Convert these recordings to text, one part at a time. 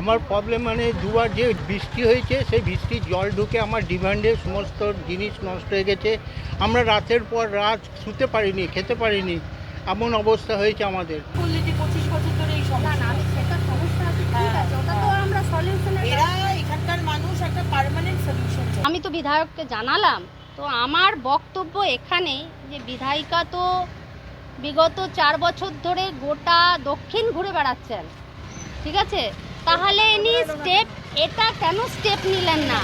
আমার প্রবলেম মানে দুবার যে বৃষ্টি হয়েছে সেই বৃষ্টির জল ঢুকে আমার ডিমান্ডের সমস্ত জিনিস নষ্ট হয়ে গেছে। আমরা রাতের পর রাত শুতে পারিনি খেতে পারিনি। এমন অবস্থা হয়েছে আমাদের। বললে যে পঁচিশ বছর এই না না সেটা সমস্যা আছে ঠিক আছে ওটা তো আমরা সলিউশনের এরা এখানকার মানুষ একটা পার্মানেন্ট আমি তো বিধায়ককে জানালাম তো আমার বক্তব্য এখানে যে বিধায়িকা তো বিগত চার বছর ধরে গোটা দক্ষিণ ঘুরে বেড়াচ্ছেন ঠিক আছে? তাহলে ইনি স্টেপ এটা কেন স্টেপ নিলেন না?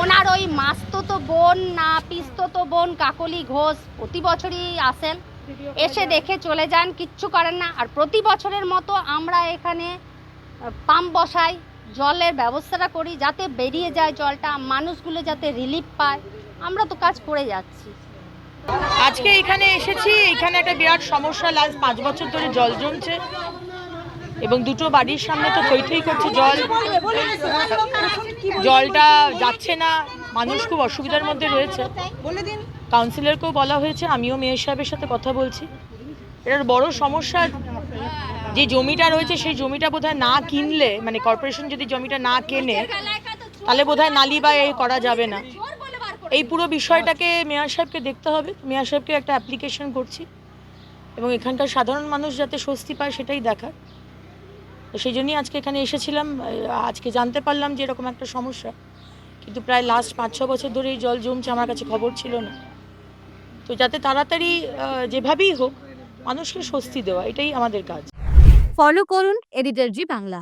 ওনার ওই মাস্ততো বোন, না পিস্ততো বোন কাকলি ঘোষ প্রতি বছরই আসেন, এসে দেখে চলে যান, কিচ্ছু করেন না। আর প্রতি বছরের মতো আমরা এখানে পাম্প বসাই, জলের ব্যবস্থাটা করি যাতে বেরিয়ে যায় জলটা, মানুষগুলো যাতে রিলিফ পায়। আমরা তো কাজ করে যাচ্ছি। আজকে এখানে এসেছি, এখানে একটা বিরাট সমস্যা। লাস্ট পাঁচ বছর ধরে জল জমছে। এবং দুটো বাড়ির সামনে তো থই থই করছে জল। জলটা যাচ্ছে না, মানুষ খুব অসুবিধার মধ্যে রয়েছে। কাউন্সিলরকেও বলা হয়েছে, আমিও মেয়র সাহেবের সাথে কথা বলছি। এটার বড় সমস্যা, যে জমিটা রয়েছে, সেই জমিটা বোধহয় না কিনলে মানে কর্পোরেশন যদি জমিটা না কেনে, তাহলে বোধহয় নালি বা এই করা যাবে না। এই পুরো বিষয়টাকে মেয়র সাহেবকে দেখতে হবে। মেয়র সাহেবকে একটা অ্যাপ্লিকেশন করছি এবং এখানকার সাধারণ মানুষ যাতে স্বস্তি পায় সেটাই দেখার। সেই জন্যই আজকে এখানে এসেছিলাম। আজকে জানতে পারলাম যে এরকম একটা সমস্যা। কিন্তু প্রায় লাস্ট পাঁচ ছ বছর ধরে এই জল জমছে, আমার কাছে খবর ছিল না। তো যাতে তাড়াতাড়ি যেভাবেই হোক, মানুষকে স্বস্তি দেওয়া, এটাই আমাদের কাজ। ফলো করুন এডিটর জি বাংলা